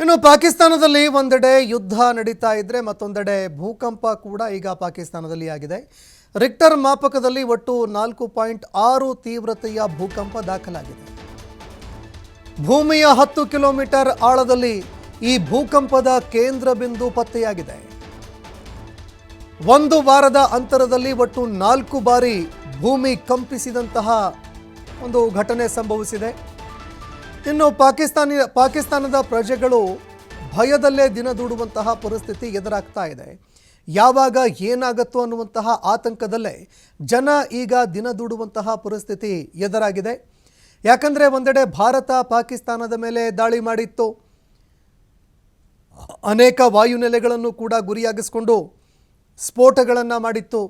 ಇನ್ನು ಪಾಕಿಸ್ತಾನದಲ್ಲಿ ಒಂದೆಡೆ ಯುದ್ಧ ನಡೀತಾ ಇದ್ರೆ ಮತ್ತೊಂದೆಡೆ ಭೂಕಂಪ ಕೂಡ ಈಗ ಪಾಕಿಸ್ತಾನದಲ್ಲಿ ಆಗಿದೆ. ರಿಕ್ಟರ್ ಮಾಪಕದಲ್ಲಿ ಒಟ್ಟು ನಾಲ್ಕು ಪಾಯಿಂಟ್ ಆರು ತೀವ್ರತೆಯ ಭೂಕಂಪ ದಾಖಲಾಗಿದೆ. ಭೂಮಿಯ ಹತ್ತು ಕಿಲೋಮೀಟರ್ ಆಳದಲ್ಲಿ ಈ ಭೂಕಂಪದ ಕೇಂದ್ರ ಬಿಂದು ಪತ್ತೆಯಾಗಿದೆ. ಒಂದು ವಾರದ ಅಂತರದಲ್ಲಿ ಒಟ್ಟು ನಾಲ್ಕು ಬಾರಿ ಭೂಮಿ ಕಂಪಿಸಿದಂತಹ ಒಂದು ಘಟನೆ ಸಂಭವಿಸಿದೆ. ಇನ್ನು ಪಾಕಿಸ್ತಾನಿ, ಪಾಕಿಸ್ತಾನದ ಪ್ರಜೆಗಳು ಭಯದಲ್ಲೇ ದಿನ ದೂಡುವಂತಹ ಪರಿಸ್ಥಿತಿ ಎದುರಾಗ್ತಾ ಇದೆ. ಯಾವಾಗ ಏನಾಗತ್ತೋ ಅನ್ನುವಂತಹ ಆತಂಕದಲ್ಲೇ ಜನ ಈಗ ದಿನ ದೂಡುವಂತಹ ಪರಿಸ್ಥಿತಿ ಎದುರಾಗಿದೆ. ಯಾಕಂದರೆ ಒಂದೆಡೆ ಭಾರತ ಪಾಕಿಸ್ತಾನದ ಮೇಲೆ ದಾಳಿ ಮಾಡಿತ್ತು. ಅನೇಕ ವಾಯುನೆಲೆಗಳನ್ನು ಕೂಡ ಗುರಿಯಾಗಿಸಿಕೊಂಡು ಸ್ಫೋಟಗಳನ್ನು ಮಾಡಿತ್ತು.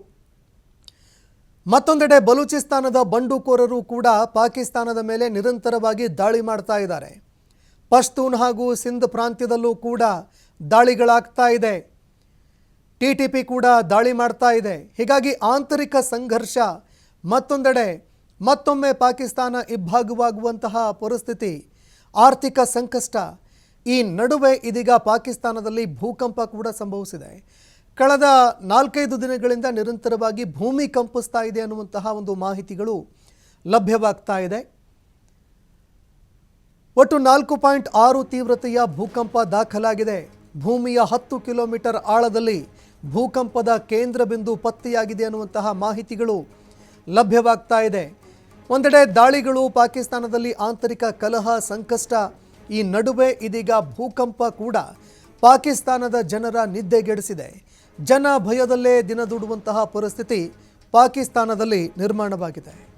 ಮತ್ತೊಂದೆಡೆ ಬಲೂಚಿಸ್ತಾನದ ಬಂಡುಕೋರರು ಕೂಡ ಪಾಕಿಸ್ತಾನದ ಮೇಲೆ ನಿರಂತರವಾಗಿ ದಾಳಿ ಮಾಡ್ತಾ ಇದ್ದಾರೆ. ಪಶ್ತೂನ್ ಹಾಗೂ ಸಿಂಧ್ ಪ್ರಾಂತ್ಯದಲ್ಲೂ ಕೂಡ ದಾಳಿಗಳಾಗ್ತಾ ಇದೆ. ಟಿ ಟಿ ಪಿ ಕೂಡ ದಾಳಿ ಮಾಡ್ತಾ ಇದೆ. ಹೀಗಾಗಿ ಆಂತರಿಕ ಸಂಘರ್ಷ ಮತ್ತೊಂದೆಡೆ ಮತ್ತೊಮ್ಮೆ ಪಾಕಿಸ್ತಾನ ಇಬ್ಬಾಗವಾಗುವಂತಹ ಪರಿಸ್ಥಿತಿ ಆರ್ಥಿಕ ಸಂಕಷ್ಟ ಈ ನಡುವೆ ಇದೀಗ ಪಾಕಿಸ್ತಾನದಲ್ಲಿ ಭೂಕಂಪ ಕೂಡ ಸಂಭವಿಸಿದೆ. ಕಳೆದ ನಾಲ್ಕೈದು ದಿನಗಳಿಂದ ನಿರಂತರವಾಗಿ ಭೂಮಿ ಕಂಪಿಸ್ತಾ ಇದೆ ಅನ್ನುವಂತಹ ಒಂದು ಮಾಹಿತಿಗಳು ಲಭ್ಯವಾಗ್ತಾ ಇದೆ. ಒಟ್ಟು ನಾಲ್ಕು ಪಾಯಿಂಟ್ ಆರು ತೀವ್ರತೆಯ ಭೂಕಂಪ ದಾಖಲಾಗಿದೆ. ಭೂಮಿಯ ಹತ್ತು ಕಿಲೋಮೀಟರ್ ಆಳದಲ್ಲಿ ಭೂಕಂಪದ ಕೇಂದ್ರ ಬಿಂದು ಪತ್ತೆಯಾಗಿದೆ ಅನ್ನುವಂತಹ ಮಾಹಿತಿಗಳು ಲಭ್ಯವಾಗ್ತಾ ಇದೆ. ಒಂದೆಡೆ ದಾಳಿಗಳು ಪಾಕಿಸ್ತಾನದಲ್ಲಿ ಆಂತರಿಕ ಕಲಹ, ಸಂಕಷ್ಟ, ಈ ನಡುವೆ ಇದೀಗ ಭೂಕಂಪ ಕೂಡ ಪಾಕಿಸ್ತಾನದ ಜನರ ನಿದ್ದೆಗೆಡಿಸಿದೆ. ಜನ ಭಯದಲ್ಲೇ ದಿನದೂಡುವಂತಹ ಪರಿಸ್ಥಿತಿ ಪಾಕಿಸ್ತಾನದಲ್ಲಿ ನಿರ್ಮಾಣವಾಗಿದೆ.